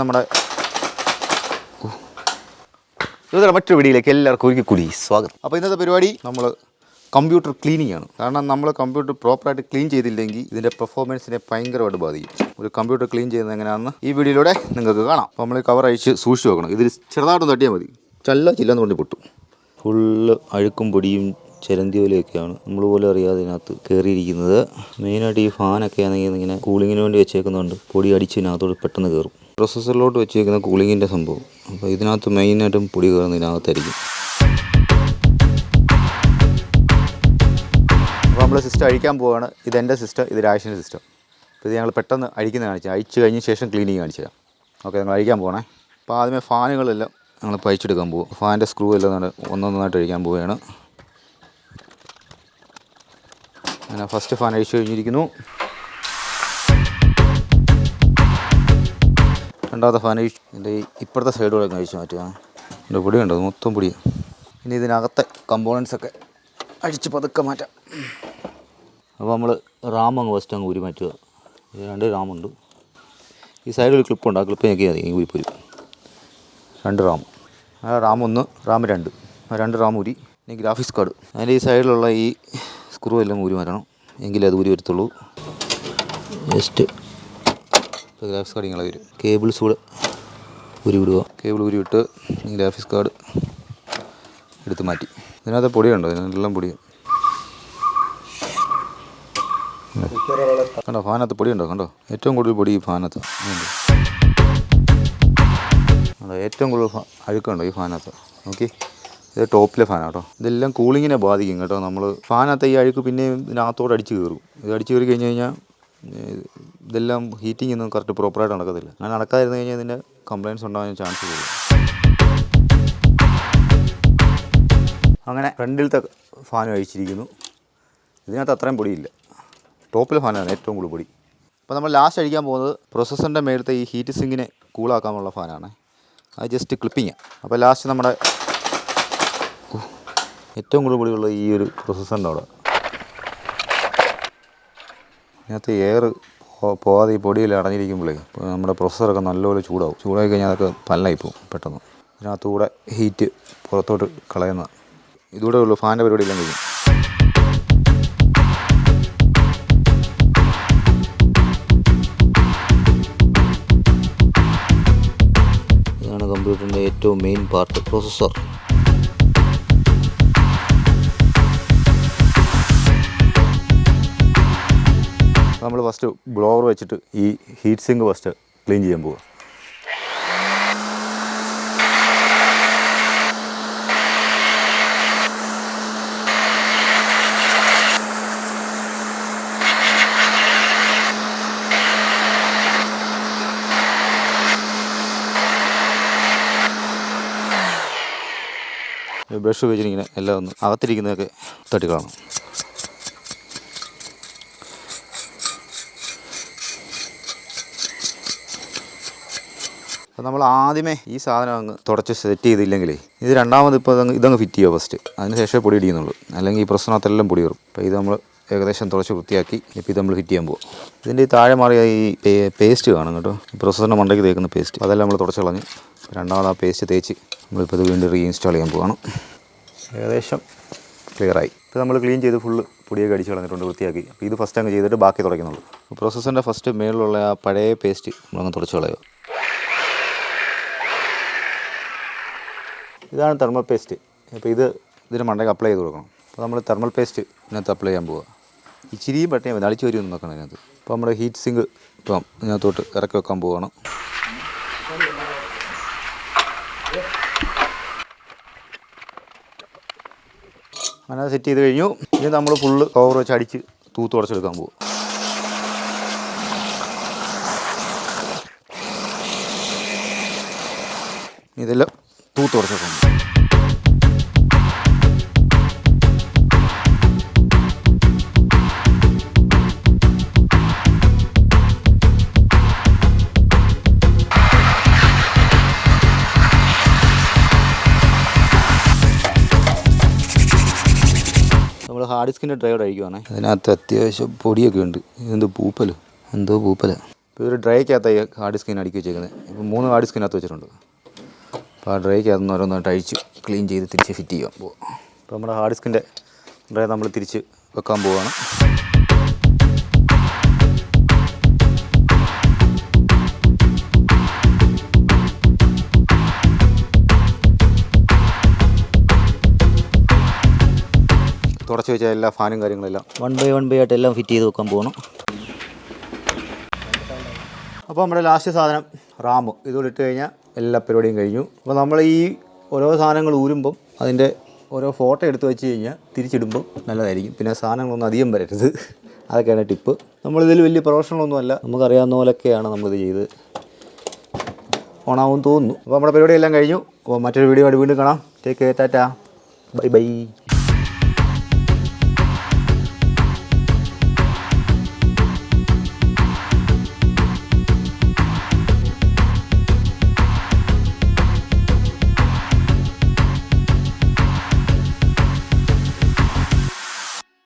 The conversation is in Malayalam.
നമ്മുടെ ഇതുപോലെ മറ്റൊരു വീഡിയോയിലേക്ക് എല്ലാവർക്കും ഒരിക്കൽ കൂടി സ്വാഗതം. അപ്പോൾ ഇന്നത്തെ പരിപാടി നമ്മൾ കമ്പ്യൂട്ടർ ക്ലീനിങ് ആണ്. കാരണം നമ്മൾ കമ്പ്യൂട്ടർ പ്രോപ്പറായിട്ട് ക്ലീൻ ചെയ്തില്ലെങ്കിൽ ഇതിന്റെ പെർഫോമൻസിനെ ഭയങ്കരമായിട്ട് ബാധിക്കും. ഒരു കമ്പ്യൂട്ടർ ക്ലീൻ ചെയ്യുന്നത് എങ്ങനെയാണെന്ന് ഈ വീഡിയോയിലൂടെ നിങ്ങൾക്ക് കാണാം. അപ്പോൾ നമ്മൾ കവർ അഴിച്ച് സൂക്ഷിച്ച് വെക്കണം. ഇതിൽ ചെറുതായിട്ട് തട്ടിയാൽ മതി. ചല്ല ചില്ലെന്ന് കൊണ്ട് പൊട്ടും. ഫുള്ള് അഴുക്കും പൊടിയും ചിരന്തിയോലയൊക്കെയാണ്. നമ്മൾ പോലും അറിയാതെ ഇതിനകത്ത് കയറിയിരിക്കുന്നത് മെയിനായിട്ട് ഈ ഫാനൊക്കെ ആണെങ്കിൽ ഇങ്ങനെ കൂളിങ്ങിന് വേണ്ടി വെച്ചേക്കുന്നുണ്ട് പൊടി അടിച്ച് ഇതിനകത്തോട് പെട്ടെന്ന് കയറും പ്രൊസസ്സറിലോട്ട് വെച്ചിരിക്കുന്ന കൂളിങ്ങിന്റെ സംഭവം. അപ്പോൾ ഇതിനകത്ത് മെയിനായിട്ടും പൊടി കയറുന്ന ഇതിനകത്തായിരിക്കും. അപ്പോൾ നമ്മൾ സിസ്റ്റം അഴിക്കാൻ പോവുകയാണ് ഇതെന്റെ സിസ്റ്റം ഇത് രാശിന്റെ സിസ്റ്റം അപ്പോൾ ഇത് ഞങ്ങൾ പെട്ടെന്ന് അഴിക്കുന്ന കാണിച്ചു അഴിച്ച് കഴിഞ്ഞ ശേഷം ക്ലീനിങ് കാണിച്ചു തരാം. ഓക്കെ ഞങ്ങൾ അഴിക്കാൻ പോകണേ അപ്പോൾ ആദ്യമേ ഫാനുകളെല്ലാം ഞങ്ങൾ പഴിച്ചെടുക്കാൻ പോകും ഫാനിന്റെ സ്ക്രൂ എല്ലാം ഒന്നൊന്നായിട്ട് അഴിക്കാൻ പോവുകയാണ് അങ്ങനെ ഫസ്റ്റ് ഫാൻ അഴിച്ചു കഴിഞ്ഞിരിക്കുന്നു. രണ്ടാമത്തെ ഫാൻ ഇതിന്റെ ഇപ്പോഴത്തെ സൈഡ് കൂടെ അഴിച്ചു മാറ്റുകയാണ് ഇതിന്റെ പൊടി ഉണ്ടോ മൊത്തം പൊടിയാണ് ഇനി ഇതിനകത്തെ കമ്പോണൻസൊക്കെ അഴിച്ച് പതുക്കെ മാറ്റാം. അപ്പോൾ നമ്മൾ റാം അങ്ങ് ഫസ്റ്റ് അങ്ങ് ഊരി മാറ്റുക. ഇത് രണ്ട് റാമുണ്ട് ഈ സൈഡിൽ ഒരു ക്ലിപ്പുണ്ട് ആ ക്ലിപ്പ് ഞെക്കിയാൽ മതി. പോരും രണ്ട് റാം. ആ റാം ഒന്ന് റാം രണ്ട്. ആ രണ്ട് റാം ഊരി. ഇനി ഗ്രാഫിക്സ് കാർഡ് അതിന്റെ ഈ സൈഡിലുള്ള ഈ സ്ക്രൂ എല്ലാം ഊരി മാറ്റണം. എങ്കിലേ അത് ഊരി വരത്തുള്ളൂ. ജസ്റ്റ് ഗ്രാഫിക്സ് കാർഡ് ഇങ്ങനെ വരും. കേബിൾസ് കൂടെ ഊരി വിടുക കേബിൾ ഊരി വിട്ട് ഗ്രാഫിക്സ് കാർഡ് എടുത്ത് മാറ്റി. ഇതിനകത്ത് പൊടിയുണ്ടോ ഇതിനെല്ലാം പൊടി. കണ്ടോ? ഫാനകത്ത് പൊടിയുണ്ടോ കണ്ടോ? ഏറ്റവും കൂടുതൽ പൊടി ഈ ഫാനകത്ത്. കണ്ടോ? ഏറ്റവും കൂടുതൽ അഴുക്കുണ്ടോ ഈ ഫാനകത്ത്? നോക്കി. ഇത് ടോപ്പിലെ ഫാനാണ് കേട്ടോ. ഇതെല്ലാം കൂളിങ്ങിനെ ബാധിക്കും കേട്ടോ നമ്മൾ ഫാനകത്ത് ഈ അഴുക്ക് പിന്നെയും ഇതിനകത്തോട് അടിച്ച് കയറും. ഇത് അടിച്ച് കയറി കഴിഞ്ഞ് കഴിഞ്ഞാൽ ഇതെല്ലാം ഹീറ്റിംഗ് ഒന്നും കറക്റ്റ് പ്രോപ്പറായിട്ട് നടക്കത്തില്ല. അങ്ങനെ നടക്കാതിരുന്നു കഴിഞ്ഞാൽ ഇതിന്റെ കംപ്ലയിൻസ് ഉണ്ടാകാൻ ചാൻസ് കൂടുതൽ അങ്ങനെ ഫ്രണ്ടിലത്തെ ഫാൻ അഴിച്ചിരിക്കുന്നു ഇതിനകത്ത് അത്രയും പൊടിയില്ല. ടോപ്പിലെ ഫാനാണ് ഏറ്റവും കൂടുതൽ പൊടി. അപ്പോൾ നമ്മൾ ലാസ്റ്റ് അഴിക്കാൻ പോകുന്നത് പ്രൊസസ്സറിന്റെ മേലത്തെ ഈ ഹീറ്റ് സിങ്കിനെ കൂളാക്കാനുള്ള ഫാനാണ് അത് ജസ്റ്റ് ക്ലിപ്പിങ് അപ്പോൾ ലാസ്റ്റ് നമ്മുടെ ഏറ്റവും കൂടുതൽ പൊടിയുള്ള ഈ ഒരു പ്രൊസസ്സറിന്റെ അവിടെ. ഇതിനകത്ത് എയർ പോകാതെ ഈ പൊടിയിൽ അടഞ്ഞിരിക്കുമ്പോഴേ നമ്മുടെ പ്രൊസസ്സറൊക്കെ നല്ലപോലെ ചൂടാവും. ചൂടായി കഴിഞ്ഞാൽ അതൊക്കെ പല്ലായി പോകും പെട്ടെന്ന്. അതിനകത്തുകൂടെ ഹീറ്റ് പുറത്തോട്ട് കളയുന്ന ഇതൂടെ ഉള്ളൂ ഫാനിന്റെ പരിപാടി എല്ലാം കഴിയും ഇതാണ് കമ്പ്യൂട്ടറിന്റെ ഏറ്റവും മെയിൻ പാർട്ട് പ്രോസസ്സർ നമ്മൾ ഫസ്റ്റ് ബ്ലോവർ വെച്ചിട്ട് ഈ ഹീറ്റ് സിങ്ക് ഫസ്റ്റ് ക്ലീൻ ചെയ്യാൻ പോവുക ബ്രഷ് ഉപയോഗിച്ചിട്ടിങ്ങനെ എല്ലാം ഒന്ന് അകത്തിരിക്കുന്നതൊക്കെ തട്ടിക്കളണം നമ്മൾ ആദ്യമേ ഈ സാധനം അങ്ങ് തുടച്ച് സെറ്റ് ചെയ്തില്ലെങ്കിലേ ഇത് രണ്ടാമത് ഇപ്പോൾ ഇതങ്ങ് ഇതങ്ങ് ഫിറ്റ് ചെയ്യുക ഫസ്റ്റ് അതിന് ശേഷമേ പൊടി ഇടിക്കുന്നുള്ളൂ അല്ലെങ്കിൽ ഈ പ്രശ്നത്തിലെല്ലാം പൊടി വരും. അപ്പോൾ ഇത് നമ്മൾ ഏകദേശം തുടച്ച് വൃത്തിയാക്കി ഇപ്പോൾ ഇത് നമ്മൾ ഫിറ്റ് ചെയ്യാൻ പോകും ഇതിന്റെ ഈ താഴെ മാറിയ ഈ പേസ്റ്റ് കാണും കേട്ടോ. പ്രൊസസ്സറിന്റെ മണ്ടയ്ക്ക് തേക്കുന്ന പേസ്റ്റ് അതെല്ലാം നമ്മൾ തുടച്ച് കളഞ്ഞ് രണ്ടാമത് ആ പേസ്റ്റ് തേച്ച് നമ്മളിപ്പോൾ ഇത് വീണ്ടും റീഇൻസ്റ്റാൾ ചെയ്യാൻ പോവാണ്. ഏകദേശം ക്ലിയറായി ഇപ്പോൾ നമ്മൾ ക്ലീൻ ചെയ്ത് ഫുള്ള് പൊടിയൊക്കെ അടിച്ച് കളഞ്ഞിട്ടുണ്ട് വൃത്തിയാക്കി. അപ്പോൾ ഇത് ഫസ്റ്റ് അങ്ങ് ചെയ്തിട്ട് ബാക്കി തുടയ്ക്കുന്നുള്ളൂ. പ്രോസസ്സറിന്റെ ഫസ്റ്റ് മേളിലുള്ള ആ പഴയ പേസ്റ്റ് നമ്മളങ്ങ് തുടച്ച് കളയുക. ഇതാണ് തെർമൽ പേസ്റ്റ് അപ്പോൾ ഇത് ഇതിന് മണ്ടയ്ക്ക് അപ്ലൈ ചെയ്ത് കൊടുക്കണം. അപ്പോൾ നമ്മൾ തെർമൽ പേസ്റ്റ് ഇതിനകത്ത് അപ്ലൈ ചെയ്യാൻ പോവുക ഇച്ചിരിയും പെട്ടെന്ന് അടിച്ച് വരുമെന്ന് നോക്കണം ഇതിനകത്ത്. അപ്പോൾ നമ്മുടെ ഹീറ്റ് സിങ്ക് ഇപ്പം ഇതിനകത്തോട്ട് ഇറക്കി വെക്കാൻ പോവുകയാണ് അങ്ങനെ സെറ്റ് ചെയ്ത് കഴിഞ്ഞു. ഇനി നമ്മൾ ഫുള്ള് കവർ വെച്ച് അടിച്ച് തൂത്ത് ഉടച്ചെടുക്കാൻ പോകും ഇതെല്ലാം തൂത്ത് ഉടച്ചെടുക്കണം നമ്മൾ ഹാർഡ് ഡിസ്കിന്റെ ഡ്രൈവർ അഴിക്കുവാണേ അതിനകത്ത് അത്യാവശ്യം പൊടിയൊക്കെ ഉണ്ട് ഇതെന്തോ പൂപ്പൽ എന്തോ പൂപ്പല. ഇപ്പോൾ ഒരു ഡ്രൈക്കകത്തായി ഹാർഡ് സ്കിൻ അടുക്കി വെച്ചേക്കുന്നത് ഇപ്പോൾ മൂന്ന് ഹാർഡ് ഡിസ്കിനകത്ത് വെച്ചിട്ടുണ്ട്. അപ്പോൾ ആ ഡ്രൈക്ക് അതൊന്ന് ഓരോന്നായിട്ട് അഴിച്ച് ക്ലീൻ ചെയ്ത് തിരിച്ച് ഫിറ്റ് ചെയ്യാൻ പോകും അപ്പോൾ നമ്മുടെ ഹാർഡ് ഡിസ്കിന്റെ ഡ്രൈ നമ്മൾ തിരിച്ച് വെക്കാൻ പോവുകയാണ് തുടച്ച് വെച്ച എല്ലാ ഫാനും കാര്യങ്ങളെല്ലാം വൺ ബൈ വൺ ബൈ ആയിട്ട് എല്ലാം ഫിറ്റ് ചെയ്ത് വെക്കാൻ പോകണം അപ്പോൾ നമ്മുടെ ലാസ്റ്റ് സാധനം റാം ഇതുകൂടെ ഇട്ട് കഴിഞ്ഞാൽ എല്ലാ പരിപാടിയും കഴിഞ്ഞു. അപ്പോൾ നമ്മൾ ഈ ഓരോ സാധനങ്ങൾ ഊരുമ്പം അതിന്റെ ഓരോ ഫോട്ടോ എടുത്ത് വെച്ച് കഴിഞ്ഞാൽ തിരിച്ചിടുമ്പോൾ നല്ലതായിരിക്കും. പിന്നെ സാധനങ്ങളൊന്നും അധികം വരരുത്. അതൊക്കെയാണ് ടിപ്പ്. നമ്മളിതിൽ വലിയ പ്രൊഫഷണലൊന്നുമല്ല. നമുക്കറിയാവുന്ന പോലെയൊക്കെയാണ് നമ്മളിത് ചെയ്ത്. ഓണാവും തോന്നുന്നു. അപ്പോൾ നമ്മുടെ പരിപാടിയെല്ലാം കഴിഞ്ഞു. അപ്പോൾ മറ്റൊരു വീഡിയോ ആയിട്ട് വീണ്ടും കാണാം. ടേക്ക് ടാറ്റ. Bye by